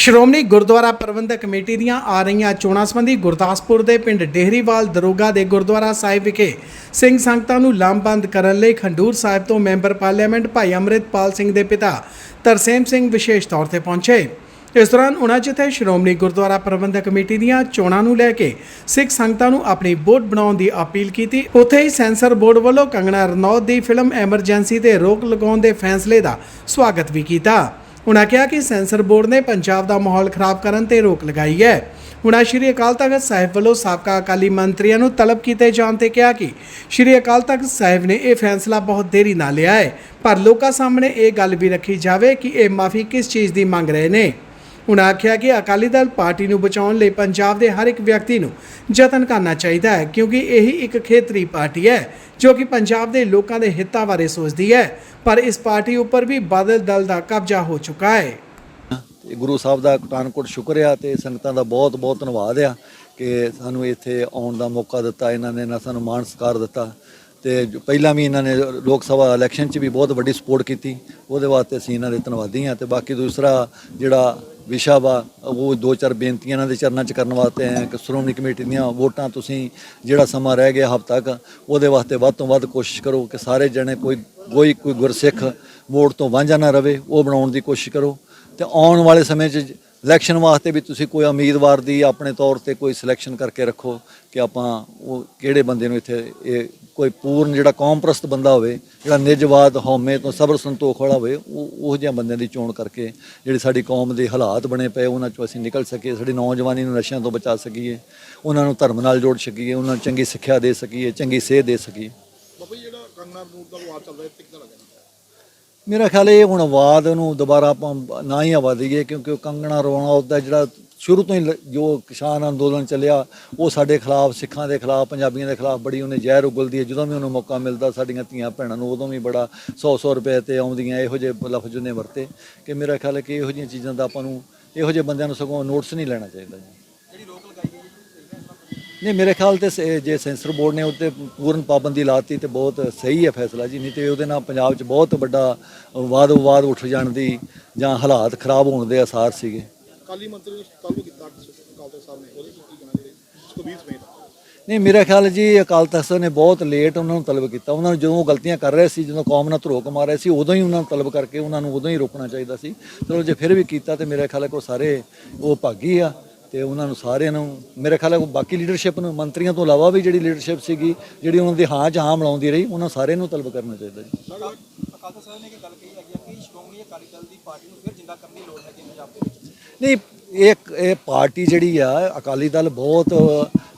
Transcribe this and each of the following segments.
ਸ਼੍ਰੋਮਣੀ ਗੁਰਦੁਆਰਾ ਪ੍ਰਬੰਧਕ committee ਦੀਆਂ ਆ ਰਹੀਆਂ ਚੋਣਾਂ ਸੰਬੰਧੀ ਗੁਰਦਾਸਪੁਰ ਦੇ ਪਿੰਡ ਡੇਹਰੀਵਾਲ ਦਰੋਗਾ ਦੇ ਗੁਰਦੁਆਰਾ ਸਾਹਿਬ ਵਿਖੇ ਸਿੰਘ ਸੰਗਤਾਂ ਨੂੰ ਲਾਮਬੰਦ ਕਰਨ ਲਈ ਖੰਡੂਰ ਸਾਹਿਬ ਤੋਂ ਮੈਂਬਰ ਪਾਰਲੀਮੈਂਟ ਭਾਈ ਅੰਮ੍ਰਿਤਪਾਲ ਸਿੰਘ ਦੇ ਪਿਤਾ ਤਰਸੇਮ ਸਿੰਘ ਵਿਸ਼ੇਸ਼ ਤੌਰ ਤੇ ਪਹੁੰਚੇ। ਇਸ ਦੌਰਾਨ ਉਨ੍ਹਾਂ ਜਿੱਥੇ ਸ਼੍ਰੋਮਣੀ ਗੁਰਦੁਆਰਾ ਪ੍ਰਬੰਧਕ ਕਮੇਟੀ ਦੀਆਂ ਚੋਣਾਂ ਨੂੰ ਲੈ ਕੇ ਸਿੱਖ ਸੰਗਤਾਂ ਨੂੰ ਆਪਣੀ ਵੋਟ ਬਣਾਉਣ ਦੀ ਅਪੀਲ ਕੀਤੀ, ਉੱਥੇ ਹੀ ਸੈਂਸਰ ਬੋਰਡ ਵੱਲੋਂ ਕੰਗਣਾ ਰਣੌਤ ਦੀ ਫਿਲਮ ਐਮਰਜੈਂਸੀ ਤੇ ਰੋਕ ਲਗਾਉਣ ਦੇ ਫੈਸਲੇ ਦਾ ਸਵਾਗਤ ਵੀ ਕੀਤਾ। ਉਨ੍ਹਾਂ ਕਿਹਾ ਕਿ ਸੈਂਸਰ ਬੋਰਡ ਨੇ ਪੰਜਾਬ ਦਾ ਮਾਹੌਲ ਖਰਾਬ ਕਰਨ ਤੇ ਰੋਕ ਲਗਾਈ ਹੈ। ਉਨ੍ਹਾਂ ਸ਼੍ਰੀ ਅਕਾਲ ਤਖਤ ਸਾਹਿਬ ਵੱਲੋਂ ਸਾਬਕਾ ਅਕਾਲੀ ਮੰਤਰੀਆਂ ਨੂੰ ਤਲਬ ਕੀਤੇ ਜਾਣ ਤੇ ਕਿਹਾ ਕਿ ਸ਼੍ਰੀ ਅਕਾਲ ਤਖਤ ਸਾਹਿਬ ਨੇ ਇਹ ਫੈਸਲਾ ਬਹੁਤ ਦੇਰੀ ਨਾਲ ਲਿਆ ਹੈ, ਪਰ ਲੋਕਾਂ ਸਾਹਮਣੇ ਇਹ ਗੱਲ ਵੀ ਰੱਖੀ ਜਾਵੇ ਕਿ ਇਹ ਮਾਫੀ ਕਿਸ ਚੀਜ਼ ਦੀ ਮੰਗ ਰਹੇ ਨੇ। ਉਨ੍ਹਾਂ ਆਖਿਆ ਕਿ ਅਕਾਲੀ ਦਲ ਪਾਰਟੀ ਨੂੰ ਬਚਾਉਣ ਲਈ ਪੰਜਾਬ ਦੇ ਹਰ ਇੱਕ ਵਿਅਕਤੀ ਨੂੰ ਯਤਨ ਕਰਨਾ ਚਾਹੀਦਾ ਹੈ, ਕਿਉਂਕਿ ਇਹੀ ਇੱਕ ਖੇਤਰੀ ਪਾਰਟੀ ਹੈ ਜੋ ਕਿ ਪੰਜਾਬ ਦੇ ਲੋਕਾਂ ਦੇ ਹਿੱਤਾਂ ਬਾਰੇ ਸੋਚਦੀ ਹੈ, ਪਰ ਇਸ ਪਾਰਟੀ ਉੱਪਰ ਵੀ ਬਾਦਲ ਦਲ ਦਾ ਕਬਜ਼ਾ ਹੋ ਚੁੱਕਾ ਹੈ। ਗੁਰੂ ਸਾਹਿਬ ਦਾ ਕਟਾਨਕੋਟ ਸ਼ੁਕਰ ਆ ਤੇ ਸੰਗਤਾਂ ਦਾ ਬਹੁਤ ਬਹੁਤ ਧੰਨਵਾਦ ਆ ਕਿ ਸਾਨੂੰ ਇੱਥੇ ਆਉਣ ਦਾ ਮੌਕਾ ਦਿੱਤਾ, ਇਹਨਾਂ ਨੇ ਨਾ ਸਾਨੂੰ ਮਾਣ ਸਤਿਕਾਰ ਦਿੱਤਾ। ਤੇ ਪਹਿਲਾਂ ਵੀ ਇਹਨਾਂ ਨੇ ਲੋਕ ਸਭਾ ਇਲੈਕਸ਼ਨ 'ਚ ਵੀ ਬਹੁਤ ਵੱਡੀ ਸਪੋਰਟ ਕੀਤੀ। ਉਹਦੇ ਵਾਸਤੇ ਅਸੀਂ ਇਹਨਾਂ ਦੇ ਧੰਨਵਾਦੀ ਹਾਂ ਤੇ ਬਾਕੀ ਦੂਸਰਾ ਜਿਹੜਾ ਵਿਸ਼ਾ ਵਾ, ਉਹ ਦੋ ਚਾਰ ਬੇਨਤੀਆਂ ਇਹਨਾਂ ਦੇ ਚਰਨਾਂ 'ਚ ਕਰਨ ਵਾਸਤੇ ਹੈ ਕਿ ਸ਼੍ਰੋਮਣੀ ਕਮੇਟੀ ਦੀਆਂ ਵੋਟਾਂ ਤੁਸੀਂ ਜਿਹੜਾ ਸਮਾਂ ਰਹਿ ਗਿਆ ਹਫ਼ਤਾ ਤੱਕ ਉਹਦੇ ਵਾਸਤੇ ਵੱਧ ਤੋਂ ਵੱਧ ਕੋਸ਼ਿਸ਼ ਕਰੋ ਕਿ ਸਾਰੇ ਜਣੇ ਕੋਈ ਕੋਈ ਕੋਈ ਗੁਰਸਿੱਖ ਵੋਟ ਤੋਂ ਵਾਂਝਾ ਨਾ ਰਵੇ, ਉਹ ਬਣਾਉਣ ਦੀ ਕੋਸ਼ਿਸ਼ ਕਰੋ। ਤੇ ਆਉਣ ਵਾਲੇ ਸਮੇਂ 'ਚ ਇਲੈਕਸ਼ਨ ਵਾਸਤੇ ਵੀ ਤੁਸੀਂ ਕੋਈ ਉਮੀਦਵਾਰ ਦੀ ਆਪਣੇ ਤੌਰ ਤੇ ਕੋਈ ਸਿਲੈਕਸ਼ਨ ਕਰਕੇ ਰੱਖੋ ਕਿ ਆਪਾਂ ਉਹ ਕਿਹੜੇ ਬੰਦੇ ਨੂੰ ਇੱਥੇ ਇਹ ਕੋਈ ਪੂਰਨ ਜਿਹੜਾ ਕੌਮਪ੍ਰਸਤ ਬੰਦਾ ਹੋਵੇ, ਜਿਹੜਾ ਨਿਜਵਾਦ, ਹਉਮੈ ਤੋਂ ਸਬਰ ਸੰਤੋਖ ਵਾਲਾ ਹੋਵੇ, ਉਹ ਉਹ ਜਿਹੇ ਬੰਦਿਆਂ ਦੀ ਚੋਣ ਕਰਕੇ ਜਿਹੜੀ ਸਾਡੀ ਕੌਮ ਦੇ ਹਾਲਾਤ ਬਣੇ ਪਏ, ਉਹਨਾਂ ਚੋਂ ਅਸੀਂ ਨਿਕਲ ਸਕੀਏ, ਸਾਡੀ ਨੌਜਵਾਨੀ ਨੂੰ ਨਸ਼ਿਆਂ ਤੋਂ ਬਚਾ ਸਕੀਏ, ਉਹਨਾਂ ਨੂੰ ਧਰਮ ਨਾਲ ਜੋੜ ਸਕੀਏ, ਉਹਨਾਂ ਨੂੰ ਚੰਗੀ ਸਿੱਖਿਆ ਦੇ ਸਕੀਏ, ਚੰਗੀ ਸੇਧ ਦੇ ਸਕੀਏ। ਬਾਬਾ ਜਿਹੜਾ ਕੰਗਨਾ ਰਣੌਤ ਦਾ ਵਿਵਾਦ ਚੱਲ ਰਿਹਾ ਇਹ ਕਿੱਦਾਂ ਲੱਗਿਆ ਮੇਰਾ ਖਿਆਲ ਇਹ ਹੁਣ ਆਵਾਜ਼ ਨੂੰ ਦੁਬਾਰਾ ਆਪਾਂ ਨਾ ਹੀ ਆਵਾ ਦਈਏ, ਕਿਉਂਕਿ ਉਹ ਕੰਗਣਾ ਰੋਣਾ ਦਾ ਜਿਹੜਾ ਸ਼ੁਰੂ ਤੋਂ ਹੀ ਲ- ਜੋ ਕਿਸਾਨ ਅੰਦੋਲਨ ਚੱਲਿਆ, ਉਹ ਸਾਡੇ ਖਿਲਾਫ, ਸਿੱਖਾਂ ਦੇ ਖਿਲਾਫ, ਪੰਜਾਬੀਆਂ ਦੇ ਖਿਲਾਫ ਬੜੀ ਉਹਨੇ ਜ਼ਹਿਰ ਉਗਲਦੀ ਹੈ। ਜਦੋਂ ਵੀ ਉਹਨੂੰ ਮੌਕਾ ਮਿਲਦਾ, ਸਾਡੀਆਂ ਧੀਆਂ ਭੈਣਾਂ ਨੂੰ ਉਦੋਂ ਵੀ ਬੜਾ 100-100 ਰੁਪਏ ਤੇ ਆਉਂਦੀਆਂ, ਇਹੋ ਜਿਹੇ ਲਫ਼ਜ਼ ਉਹਨੇ ਵਰਤੇ। ਕਿ ਮੇਰਾ ਖਿਆਲ ਹੈ ਕਿ ਇਹੋ ਜਿਹੀਆਂ ਚੀਜ਼ਾਂ ਦਾ ਆਪਾਂ ਨੂੰ, ਇਹੋ ਜਿਹੇ ਬੰਦਿਆਂ ਨੂੰ ਸਗੋਂ ਨੋਟਿਸ ਨਹੀਂ ਲੈਣਾ ਚਾਹੀਦਾ ਜੀ। ਨਹੀਂ ਮੇਰੇ ਖਿਆਲ ਤੇ ਜੇ ਸੈਂਸਰ ਬੋਰਡ ਨੇ ਉੱਤੇ ਪੂਰਨ ਪਾਬੰਦੀ ਲਾਤੀ ਤੇ ਬਹੁਤ ਸਹੀ ਹੈ ਫੈਸਲਾ ਜੀ ਨਹੀਂ ਤੇ ਉਹਦੇ ਨਾਲ ਪੰਜਾਬ 'ਚ ਬਹੁਤ ਵੱਡਾ ਵਾਦ ਵਿਵਾਦ ਉੱਠ ਜਾਣ ਦੀ ਜਾਂ ਹਾਲਾਤ ਖਰਾਬ ਹੋਣ ਦੇ ਆਸਾਰ ਸੀਗੇ। ਕਾਲੀ ਮੰਤਰੀ ਨੇ ਤਲਬ ਕੀਤਾ ਅਕਾਲ ਤਖਤ ਸਾਹਿਬ ਨੇ ਉਹਦੇ ਕੀ ਕਹਿਣਾ ਜਿਹੜੇ ਸੁਖਬੀਰ ਸਮੇਤ। ਨਹੀਂ ਮੇਰਾ ਖਿਆਲ ਜੀ ਅਕਾਲ ਤਖਤ ਸਾਹਿਬ ਨੇ ਬਹੁਤ ਲੇਟ ਉਹਨਾਂ ਨੂੰ ਤਲਬ ਕੀਤਾ। ਉਹਨਾਂ ਨੂੰ ਜਦੋਂ ਗਲਤੀਆਂ ਕਰ ਰਹੇ ਸੀ ਜਦੋਂ ਕੌਮ ਨਾਲ ਧਰੋਕ ਮਾਰ ਰਹੇ ਸੀ ਉਦੋਂ ਹੀ ਉਹਨਾਂ ਨੂੰ ਤਲਬ ਕਰਕੇ ਉਹਨਾਂ ਨੂੰ ਉਦੋਂ ਹੀ ਰੋਕਣਾ ਚਾਹੀਦਾ ਸੀ। ਚਲੋ ਜੇ ਫਿਰ ਵੀ ਕੀਤਾ ਤੇ ਮੇਰਾ ਖਿਆਲ ਹੈ ਕਿ ਸਾਰੇ ਉਹ ਭਾਗੀ ਆ। ਤੇ ਉਹਨਾਂ ਨੂੰ ਸਾਰਿਆਂ ਨੂੰ ਮੇਰੇ ਖਿਆਲ ਹੈ ਬਾਕੀ ਲੀਡਰਸ਼ਿਪ ਨੂੰ ਮੰਤਰੀਆਂ ਤੋਂ ਇਲਾਵਾ ਵੀ ਜਿਹੜੀ ਲੀਡਰਸ਼ਿਪ ਸੀਗੀ ਜਿਹੜੀ ਉਹਨਾਂ ਦੀ ਹਾਂ 'ਚ ਹਾਂ ਮਿਲਾਉਂਦੀ ਰਹੀ ਉਹਨਾਂ ਸਾਰਿਆਂ ਨੂੰ ਤਲਬ ਕਰਨਾ ਚਾਹੀਦਾ ਜੀ। ਅਕਾਲ ਤਖਤ ਸਾਹਿਬ ਨੇ ਇੱਕ ਗੱਲ ਕਹੀ ਹੈਗੀ ਆ ਕਿ ਸ਼੍ਰੋਮਣੀ ਅਕਾਲੀ ਦਲ ਦੀ ਪਾਰਟੀ ਨੂੰ ਫਿਰ ਜਿੰਦਾ ਕਰਨ ਦੀ ਲੋੜ ਹੈ ਕਿ ਪੰਜਾਬ ਦੇ ਵਿੱਚ। ਨਹੀਂ ਇਹ ਇਹ ਪਾਰਟੀ ਜਿਹੜੀ ਆ ਅਕਾਲੀ ਦਲ ਬਹੁਤ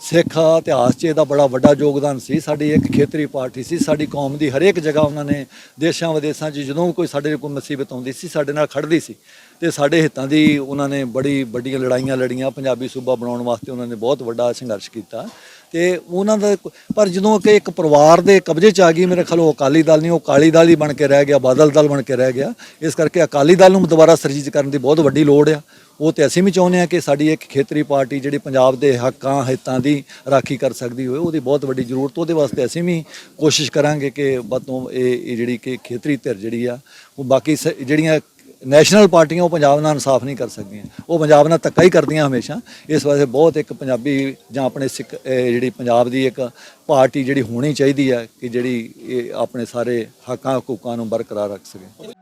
ਸਿੱਖ ਇਤਿਹਾਸ 'ਚ ਇਹਦਾ ਬੜਾ ਵੱਡਾ ਯੋਗਦਾਨ ਸੀ। ਸਾਡੀ ਇੱਕ ਖੇਤਰੀ ਪਾਰਟੀ ਸੀ। ਸਾਡੀ ਕੌਮ ਦੀ ਹਰੇਕ ਜਗ੍ਹਾ ਉਹਨਾਂ ਨੇ ਦੇਸ਼ਾਂ ਵਿਦੇਸ਼ਾਂ 'ਚ ਜਦੋਂ ਵੀ ਕੋਈ ਸਾਡੇ ਕੋਲ ਮੁਸੀਬਤ ਆਉਂਦੀ ਸੀ, ਸਾਡੇ ਨਾਲ ਖੜਦੀ ਸੀ। ਤੇ ਸਾਡੇ ਹਿੱਤਾਂ ਦੀ ਉਹਨਾਂ ਨੇ ਬੜੀ ਵੱਡੀਆਂ ਲੜਾਈਆਂ ਲੜੀਆਂ, ਪੰਜਾਬੀ ਸੂਬਾ ਬਣਾਉਣ ਵਾਸਤੇ ਉਹਨਾਂ ਨੇ ਬਹੁਤ ਵੱਡਾ ਸੰਘਰਸ਼ ਕੀਤਾ। ਤੇ ਉਹਨਾਂ ਦਾ ਪਰ ਜਦੋਂ ਕਿ ਇੱਕ ਪਰਿਵਾਰ ਦੇ ਕਬਜ਼ੇ 'ਚ ਆ ਗਈ, ਮੇਰੇ ਖਿਆਲ ਉਹ ਅਕਾਲੀ ਦਲ ਨਹੀਂ, ਉਹ ਕਾਲੀ ਦਲ ਹੀ ਬਣ ਕੇ ਰਹਿ ਗਿਆ, ਬਾਦਲ ਦਲ ਬਣ ਕੇ ਰਹਿ ਗਿਆ। ਇਸ ਕਰਕੇ ਅਕਾਲੀ ਦਲ ਨੂੰ ਦੁਬਾਰਾ ਸਰਜੀਤ ਕਰਨ ਦੀ ਬਹੁਤ ਵੱਡੀ ਲੋੜ ਆ। ਉਹ ਤੇ ਅਸੀਂ ਵੀ ਚਾਹੁੰਦੇ ਹਾਂ ਕਿ ਸਾਡੀ ਇੱਕ ਖੇਤਰੀ ਪਾਰਟੀ ਜਿਹੜੀ ਪੰਜਾਬ ਦੇ ਹੱਕਾਂ, ਹਿੱਤਾਂ ਦੀ ਰਾਖੀ ਕਰ ਸਕਦੀ ਹੋਵੇ, ਉਹਦੀ ਬਹੁਤ ਵੱਡੀ ਜ਼ਰੂਰਤ, ਉਹਦੇ ਵਾਸਤੇ ਅਸੀਂ ਵੀ ਕੋਸ਼ਿਸ਼ ਕਰਾਂਗੇ ਕਿ ਵੱਧੋਂ ਇਹ ਇਹ ਜਿਹੜੀ ਕਿ ਖੇਤਰੀ ਧਿਰ ਜਿਹੜੀ ਆ, ਉਹ ਬਾਕੀ ਸ- ਜਿਹੜੀਆਂ ਨੈਸ਼ਨਲ ਪਾਰਟੀਆਂ ਉਹ ਪੰਜਾਬ ਨਾਲ ਇਨਸਾਫ ਨਹੀਂ ਕਰ ਸਕਦੀਆਂ। ਉਹ ਪੰਜਾਬ ਨਾਲ ਧੱਕਾ ਹੀ ਕਰਦੀਆਂ ਹਮੇਸ਼ਾ। ਇਸ ਵਾਸਤੇ ਬਹੁਤ ਇੱਕ ਪੰਜਾਬੀ ਜਾਂ ਆਪਣੇ ਸਿੱਖ ਜਿਹੜੀ ਪੰਜਾਬ ਦੀ ਇੱਕ ਪਾਰਟੀ ਜਿਹੜੀ ਹੋਣੀ ਚਾਹੀਦੀ ਹੈ ਕਿ ਜਿਹੜੀ ਇਹ ਆਪਣੇ ਸਾਰੇ ਹੱਕਾਂ, ਹਕੂਕਾਂ ਨੂੰ ਬਰਕਰਾਰ ਰੱਖ ਸਕੇ।